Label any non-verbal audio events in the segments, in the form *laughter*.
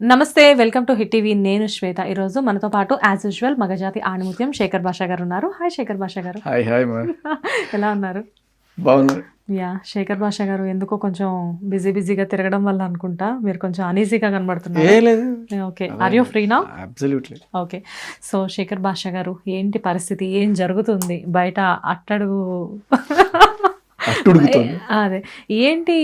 నమస్తే welcome to hit TV. నేను శ్వేత. ఈరోజు మనతో పాటు యాజ్ యూజువల్ మగజాతి ఆణిముత్యం శేఖర్ భాషా గారు ఉన్నారు. హాయ్ శేఖర్ భాషా గారు. హాయ్ హాయ్ *laughs* ఎలా ఉన్నారు? బాగున్నారు యా శేఖర్ భాషా గారు ఎందుకో కొంచెం బిజీ బిజీగా తిరగడం వల్ల అనుకుంటా. మీరు కొంచెం అనీజీగా కనబడుతున్నారు. Okay are you ఫ్రీనా absolutely okay so Shekhar Basha గారు ఏంటి పరిస్థితి? ఏం జరుగుతుంది? బయట అట్టడుగు అదే. ఏంటి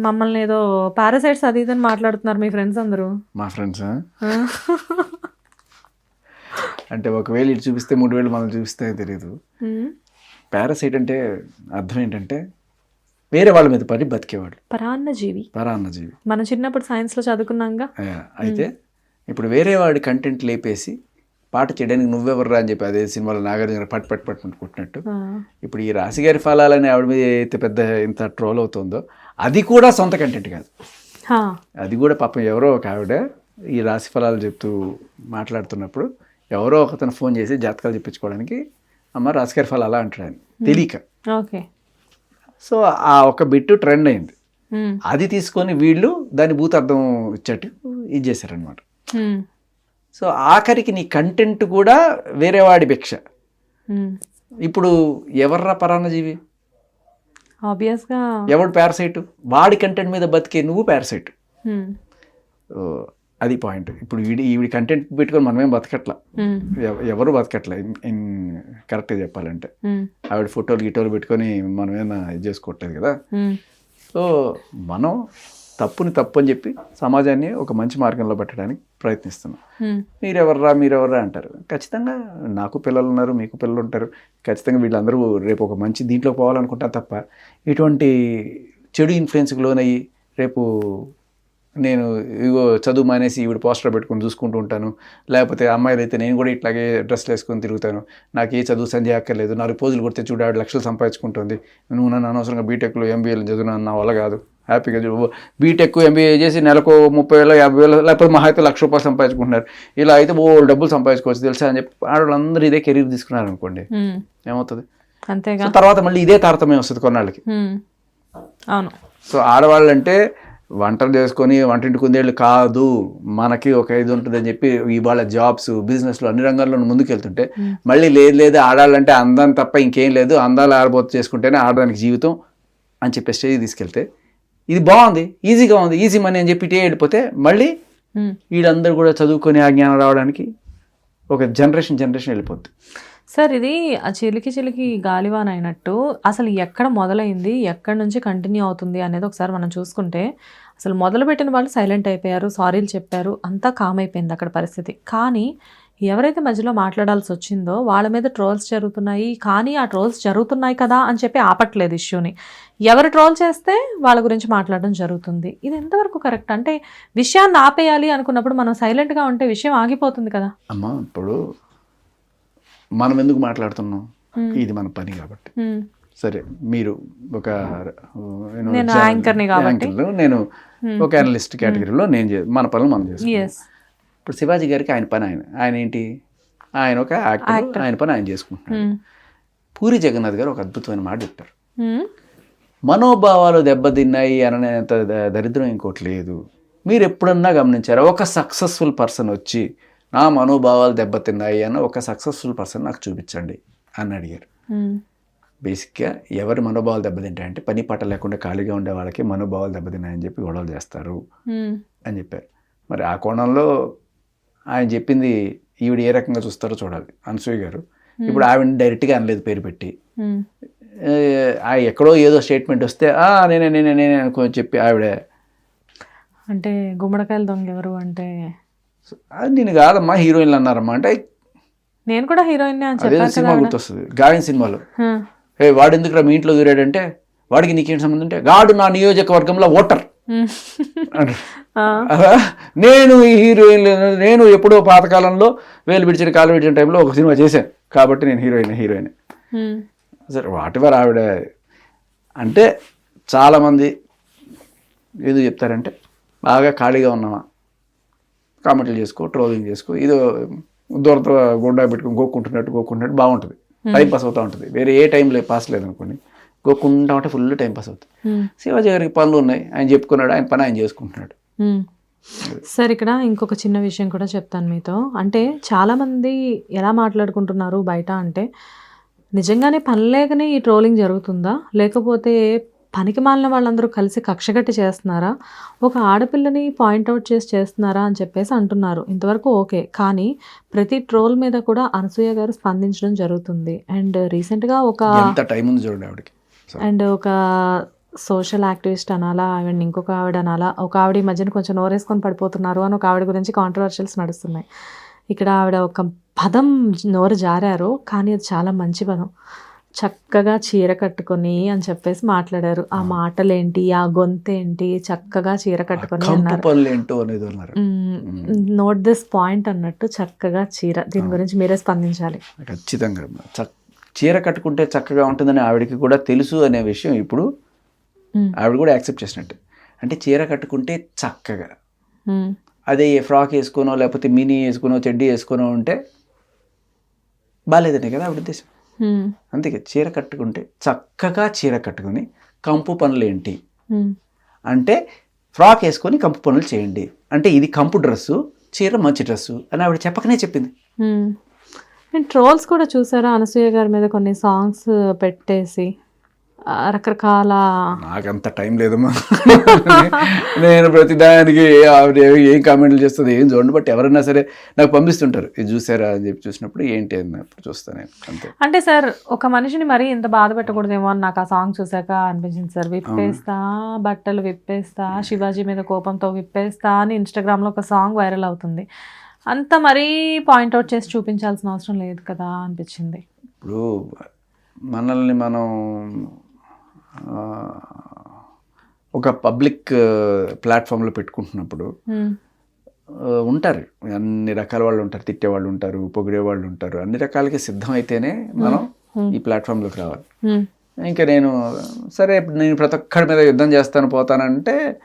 మమ్మల్ని ఏదో పారాసైట్స్ అది ఇదని మాట్లాడుతున్నారు మీ ఫ్రెండ్స్ అందరూ? మా ఫ్రెండ్స్? అంటే ఒకవేళ ఇటు చూపిస్తే మూడు వేలు మనం చూపిస్తే తెలియదు. పారాసైట్ అంటే అర్థం ఏంటంటే వేరే వాళ్ళ మీద పడి బతికేవాళ్ళు. పరాన్న జీవి పరాన్న జీవి మనం చిన్నప్పుడు సైన్స్లో చదువుకున్నాంగా. ఆ, అయితే ఇప్పుడు వేరే వాడి కంటెంట్ లేపేసి పాట చేయడానికి నువ్వెవర్రా అని చెప్పి అదే సినిమాలో నాగార్జున పట్ పట్ పట్ కొట్టినట్టు. ఇప్పుడు ఈ రాశిగారి ఫలాలని ఆవిడ మీద అయితే పెద్ద ఇంత ట్రోల్ అవుతుందో అది కూడా సొంత కంటెంట్ కాదు. అది కూడా పాపం ఎవరో ఒక ఆవిడ ఈ రాశి ఫలాలు చెప్తూ మాట్లాడుతున్నప్పుడు ఎవరో ఒకతను ఫోన్ చేసి జాతకాలు చెప్పించుకోవడానికి అమ్మ రాశిగారి ఫలాలు అలా అంటాడు తెలియక. ఓకే. సో ఆ ఒక బిట్టు ట్రెండ్ అయింది. అది తీసుకొని వీళ్ళు దాని భూతార్థం ఇచ్చట్టు ఇది చేశారనమాట సో ఆఖరికి నీ కంటెంట్ కూడా వేరే వాడి భిక్ష. ఇప్పుడు ఎవర్రా పరాన్నజీవి? ఎవడు పారసైట్ వాడి కంటెంట్ మీద బతికే నువ్వు పారసైట్ అది పాయింట్ ఇప్పుడు వీడి ఈవిడి కంటెంట్ పెట్టుకొని మనమేం బతకట్లా? ఎవరు బతకట్లే? ఇన్- కరెక్ట్గా చెప్పాలంటే. ఆవిడ ఫోటోలు గిటోలు పెట్టుకొని మనం ఏమైనా ఇది చేసుకోవట్లేదు కదా? సో మనం తప్పుని తప్పు అని చెప్పి సమాజాన్ని ఒక మంచి మార్గంలో పెట్టడానికి ప్రయత్నిస్తున్నాం. మీరెవర్రా మీరెవర్రా? అంటారు. ఖచ్చితంగా నాకు పిల్లలు ఉన్నారు మీకు పిల్లలు ఉంటారు. ఖచ్చితంగా వీళ్ళందరూ రేపు ఒక మంచి దీంట్లో పోవాలనుకుంటారు తప్ప ఇటువంటి చెడు ఇన్ఫ్లుయెన్స్కి లోనయ్యి రేపు నేను ఇగో చదువు మానేసి ఈవిడ పోస్టర్ పెట్టుకొని చూసుకుంటూ ఉంటాను. లేకపోతే అమ్మాయిలు అయితే నేను కూడా ఇట్లాగే డ్రెస్లు వేసుకొని తిరుగుతాను. నాకు ఏ చదువు సంధ్య అక్కర్లేదు. నాలుగు పోజులు కొడితే చూడు ఆవిడ లక్షలు సంపాదించుకుంటుంది. నువ్వు నన్ను అనవసరంగా బీటెక్లో ఎంబీఏలు చదివినా నా వల్ల కాదు. హ్యాపీగా బీటెక్ ఎంబీఏ చేసి నెలకు ముప్పై వేలు యాభై వేలు లేకపోతే మహా అయితే లక్ష రూపాయలు సంపాదించుకుంటున్నారు. ఇలా అయితే ఓ డబ్బులు సంపాదించుకోవచ్చు తెలుసా అని చెప్పి ఆడవాళ్ళందరూ ఇదే కెరీర్ తీసుకున్నారు అనుకోండి. ఏమవుతుంది? అంతేగా. సో తర్వాత మళ్ళీ ఇదే తారతమ్యం వస్తుంది కొన్నాళ్ళకి. అవును. సో ఆడవాళ్ళంటే వంటలు చేసుకొని వంటింటి కుందేళ్ళు కాదు మనకి ఒక ఇది ఉంటుందని చెప్పి ఇవాళ జాబ్స్ బిజినెస్లు అన్ని రంగాల్లో ముందుకు వెళ్తుంటే మళ్ళీ లేదు లేదు ఆడాలంటే అందం తప్ప ఇంకేం లేదు అందాలు ఆడబోతు చేసుకుంటేనే ఆడడానికి జీవితం అని చెప్పే స్టేజ్ తీసుకెళ్తే ఇది బాగుంది ఈజీగా ఉంది ఈజీ మనీ అని చెప్పి వెళ్ళిపోతే మళ్ళీ. వీళ్ళందరూ కూడా చదువుకొని ఆ జ్ఞానం రావడానికి ఒక జనరేషన్ జనరేషన్ వెళ్ళిపోద్ది సార్ ఇది ఆ చిలికి చిలికి గాలివాన అయినట్టు అసలు ఎక్కడ మొదలైంది ఎక్కడి నుంచి కంటిన్యూ అవుతుంది అనేది ఒకసారి మనం చూసుకుంటే అసలు మొదలుపెట్టిన వాళ్ళు సైలెంట్ అయిపోయారు సారీలు చెప్పారు అంతా కామ్ అయిపోయింది అక్కడ పరిస్థితి. కానీ ఎవరైతే మధ్యలో మాట్లాడాల్సి వచ్చిందో వాళ్ళ మీద ట్రోల్స్ జరుగుతున్నాయి కానీ ఆ ట్రోల్స్ జరుగుతున్నాయి కదా అని చెప్పి ఆపట్లేదు ఇష్యూని ఎవరు ట్రోల్ చేస్తే వాళ్ళ గురించి మాట్లాడడం జరుగుతుంది. ఇది ఎంతవరకు కరెక్ట్ అంటే విషయాన్ని ఆపేయాలి అనుకున్నప్పుడు మనం సైలెంట్గా ఉంటే విషయం ఆగిపోతుంది కదా. అమ్మ ఇప్పుడు మనం ఎందుకు మాట్లాడుతున్నాం. ఇది మన పని కాబట్టి. సరే మీరు ఒక నేను. యాంకర్లో, ఒక అనలిస్ట్ కేటగిరీలో నేను మన పనులు మనం ఎస్ ఇప్పుడు శివాజీ గారికి ఆయన పని ఆయన. ఆయన ఏంటి? ఆయన ఒక యాక్టర్ ఆయన పని ఆయన చేసుకుంటున్నాడు. పూరి జగన్నాథ్ గారు ఒక అద్భుతమైన మాట చెప్పారు. మనోభావాలు దెబ్బతిన్నాయి అనేంత దరిద్రం ఇంకోటి లేదు. మీరు ఎప్పుడన్నా గమనించారా? ఒక సక్సెస్ఫుల్ పర్సన్ వచ్చి నా మనోభావాలు దెబ్బతిన్నాయి అన్న ఒక సక్సెస్ఫుల్ పర్సన్ నాకు చూపించండి అని అడిగారు. బేసిక్గా ఎవరి మనోభావాలు దెబ్బతింటాయంటే పని పాట లేకుండా ఖాళీగా ఉండే వాళ్ళకి మనోభావాలు దెబ్బతిన్నాయని చెప్పి గొడవలు చేస్తారు అని చెప్పారు. మరి ఆ కోణంలో ఆయన చెప్పింది ఈవిడ ఏ రకంగా చూస్తారో చూడాలి అనసూయ గారు. ఇప్పుడు ఆవిడని డైరెక్ట్గా అనలేదు పేరు పెట్టి. ఆ ఎక్కడో ఏదో స్టేట్మెంట్ వస్తే "ఆ, నేనే నేనే నేనే అనుకొని చెప్పి ఆవిడ అంటే గుమ్మడికాయల దొంగ ఎవరు అంటే? "అది నేను కాదమ్మా హీరోయిన్లు అన్నారమ్మా. అంటే నేను కూడా హీరోయిన్ సినిమా గుర్తొస్తుంది. గాయన్ సినిమాలో. హ, ఏ వాడు ఎందుకు మీ ఇంట్లో దూరాడంటే? వాడికి నీకేం సంబంధం అంటే గాడు నా నియోజకవర్గంలో ఓటర్. నేను ఈ హీరోయిన్ నేను ఎప్పుడో పాతకాలంలో వేలు విడిచిన కాలు విడిచిన టైంలో ఒక సినిమా చేశాను. కాబట్టి నేను హీరోయిన్ హీరోయిన్. సరే వాటివర్ ఆవిడ అంటే చాలామంది ఏదో చెప్తారంటే బాగా ఖాళీగా ఉన్నామా కామెంట్లు చేసుకో ట్రోలింగ్ చేసుకో. ఇదో దూరతో గుండా పెట్టుకుని గోక్కుంటున్నట్టు గోక్కుంటున్నట్టు బాగుంటుంది. టైం పాస్ అవుతూ ఉంటుంది. వేరే ఏ టైంలో పాస్ లేదనుకోండి గోక్కుంటా ఉంటే ఫుల్ టైం పాస్ అవుతుంది. శివాజీ గారికి పనులు ఉన్నాయి ఆయన చెప్పుకున్నాడు ఆయన పని ఆయన చేసుకుంటున్నాడు. సార్ ఇక్కడ ఇంకొక చిన్న విషయం కూడా చెప్తాను మీతో. అంటే చాలామంది ఎలా మాట్లాడుకుంటున్నారు బయట అంటే నిజంగానే పని లేకనే ఈ ట్రోలింగ్ జరుగుతుందా? లేకపోతే పనికి మాలిన వాళ్ళందరూ కలిసి కక్షగట్టి చేస్తున్నారా? ఒక ఆడపిల్లని పాయింట్అవుట్ చేసి చేస్తున్నారా అని చెప్పేసి అంటున్నారు. ఇంతవరకు ఓకే. కానీ ప్రతి ట్రోల్ మీద కూడా అనసూయ గారు స్పందించడం జరుగుతుంది. అండ్ రీసెంట్గా ఒక ఎంత టైం ఉంది చూడండి ఆవిడకి. సో, అండ్ ఒక సోషల్ యాక్టివిస్ట్ అనాలా అండ్ ఇంకొక ఆవిడ అనాలా ఒక ఆవిడ ఈ మధ్యన కొంచెం నోరేసుకొని పడిపోతున్నారు అని ఒక ఆవిడ గురించి కాంట్రవర్షియల్స్ నడుస్తున్నాయి. ఇక్కడ ఆవిడ ఒక పదం నోరు జారారు కానీ అది చాలా మంచి పదం. చక్కగా చీర కట్టుకొని అని చెప్పేసి మాట్లాడారు. ఆ మాటలేంటి? ఆ గొంతేంటి? చక్కగా చీర కట్టుకొని అన్నారు. నోట్ దిస్ పాయింట్ అన్నట్టు చక్కగా చీర. దీని గురించి మీరే స్పందించాలి. ఖచ్చితంగా. చీర కట్టుకుంటే చక్కగా ఉంటుందని ఆవిడకి కూడా తెలుసు అనే విషయం ఇప్పుడు. ఆవిడ కూడా యాక్సెప్ట్ చేసినట్టు. అంటే చీర కట్టుకుంటే చక్కగా. అదే ఏ ఫ్రాక్ వేసుకోనో లేకపోతే మినీ వేసుకోనో చెడ్డీ వేసుకోనో ఉంటే బాగాలేదనే కదా ఆవిడ ఉద్దేశం. అందుకే చీర కట్టుకుంటే చక్కగా చీర కట్టుకొని కంపు పనులు ఏంటి. అంటే ఫ్రాక్ వేసుకొని కంపు పనులు చేయండి. అంటే ఇది కంపు డ్రెస్సు చీర మంచి డ్రెస్సు అని ఆవిడ చెప్పకనే చెప్పింది. ట్రోల్స్ కూడా చూసారా అనసూయ గారి మీద కొన్ని సాంగ్స్ పెట్టేసి? రకరకాల నాకంత టైం లేదమ్మా. నేను ప్రతిదానికి ఆవిడ ఏ- కామెంట్లు చేస్తుంది ఏం చూడండి బట్ ఎవరైనా సరే నాకు పంపిస్తుంటారు. ఇది చూసారా? అని చెప్పి చూసినప్పుడు ఏంటి? అని అప్పుడు చూస్తాను నేను అంతే. అంటే సార్ ఒక మనిషిని మరీ ఇంత బాధ పెట్టకూడదేమో అని నాకు ఆ సాంగ్ చూసాక అనిపించింది సార్. విప్పేస్తా బట్టలు విప్పేస్తా శివాజీ మీద కోపంతో విప్పేస్తా అని ఇన్స్టాగ్రామ్లో ఒక సాంగ్ వైరల్ అవుతుంది. అంత మరీ పాయింట్అవుట్ చేసి చూపించాల్సిన అవసరం లేదు కదా అనిపించింది. ఇప్పుడు మనల్ని మనం ఒక పబ్లిక్ ప్లాట్ఫామ్లో పెట్టుకుంటున్నప్పుడు ఉంటారు. అన్ని రకాల వాళ్ళు ఉంటారు. తిట్టేవాళ్ళు ఉంటారు పొగిడే వాళ్ళు ఉంటారు. అన్ని రకాలకి సిద్ధం అయితేనే మనం ఈ ప్లాట్ఫామ్లోకి రావాలి. ఇంకా నేను సరే నేను ప్రతి ఒక్కడి మీద యుద్ధం చేస్తాను పోతానంటే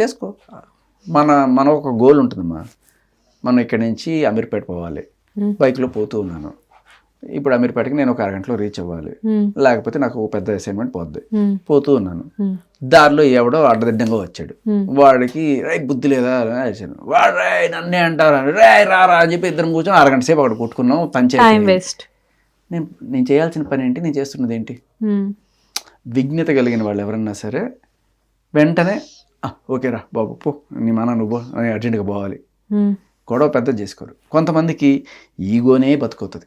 చేసుకో. మన మన ఒక గోల్ ఉంటుందమ్మా. మనం ఇక్కడి నుంచి అమీర్పేట పోవాలి. బైక్లో పోతూ ఉన్నాను. ఇప్పుడు అమీర్పేటకి నేను ఒక అరగంటలో రీచ్ అవ్వాలి. లేకపోతే నాకు పెద్ద అసైన్మెంట్ పోద్ది. పోతూ ఉన్నాను. దారిలో ఎవడో అడ్డదిడ్డంగా వచ్చాడు. వాడికి రై బుద్ధి లేదా? అని అరిచాను వాడు రే నన్నే అంటారా? రే రారా అని చెప్పి ఇద్దరం కూర్చొని అరగంట సేపు అక్కడ కొట్టుకున్నాం. పంచాయతీ వేస్ట్ నేను నేను చేయాల్సిన పని ఏంటి? నేను చేస్తున్నది ఏంటి. విఘ్నత కలిగిన వాళ్ళు ఎవరన్నా సరే వెంటనే "ఆ, ఓకేరా బాబు పో. నీ మన నువ్వు అని అర్జెంటుగా పోవాలి. గొడవ పెద్ద చేసుకోరు. కొంతమందికి ఈగోనే బతుకుతుంది.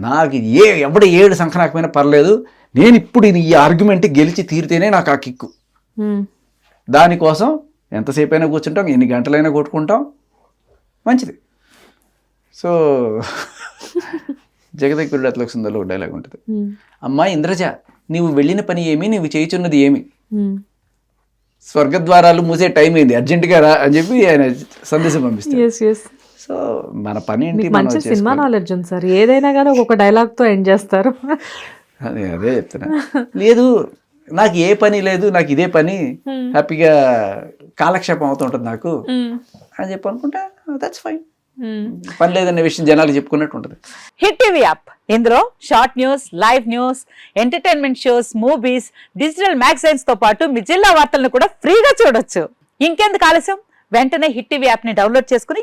నాకు ఏ ఎవడు ఏడు సంఖనాకపోయినా పర్లేదు. నేను ఇప్పుడు ఈ ఆర్గ్యుమెంట్ గెలిచి తీరితేనే నాకు ఆ కిక్కు. దానికోసం ఎంతసేపు అయినా కూర్చుంటాం ఎన్ని గంటలైనా కొట్టుకుంటాం. మంచిది. సో *laughs* జగదగ్గురుడు అట్లకు సుందరలో డైలాగ్ ఉంటుంది. మ్మ్. అమ్మా ఇంద్రజ నీవు వెళ్ళిన పని ఏమి నీవు చేయుచున్నది ఏమి. స్వర్గద్వారాలు మూసే టైం అయింది అర్జెంటుగా రా అని చెప్పి ఆయన సందేశం పంపిస్తారు ఎస్ సో మన పని ఏంటి మంచి సినిమా. నాలెడ్జ్ ఉంది సార్. ఏదైనా కానీ ఒక్కొక్క డైలాగ్తో ఎండ్ చేస్తారు. అదే అదే చెప్తున్నా. లేదు నాకు ఏ పని లేదు నాకు ఇదే పని. హ్యాపీగా కాలక్షేపం అవుతుంటుంది నాకు. అని చెప్పి అనుకుంటా దట్స్ ఫైన్ పని లేదనే విషయం జనాలు చెప్పుకున్నట్టు ఉంటుంది. హిట్ టీవీ యాప్ ఇందులో short news live news entertainment shows movies digital మ్యాగజైన్స్తో పాటు మీ జిల్లా వార్తలను కూడా ఫ్రీగా చూడొచ్చు. ఇంకెందుకు ఆలస్యం? వెంటనే హిట్ టీవీ యాప్ని డౌన్లోడ్ చేసుకుని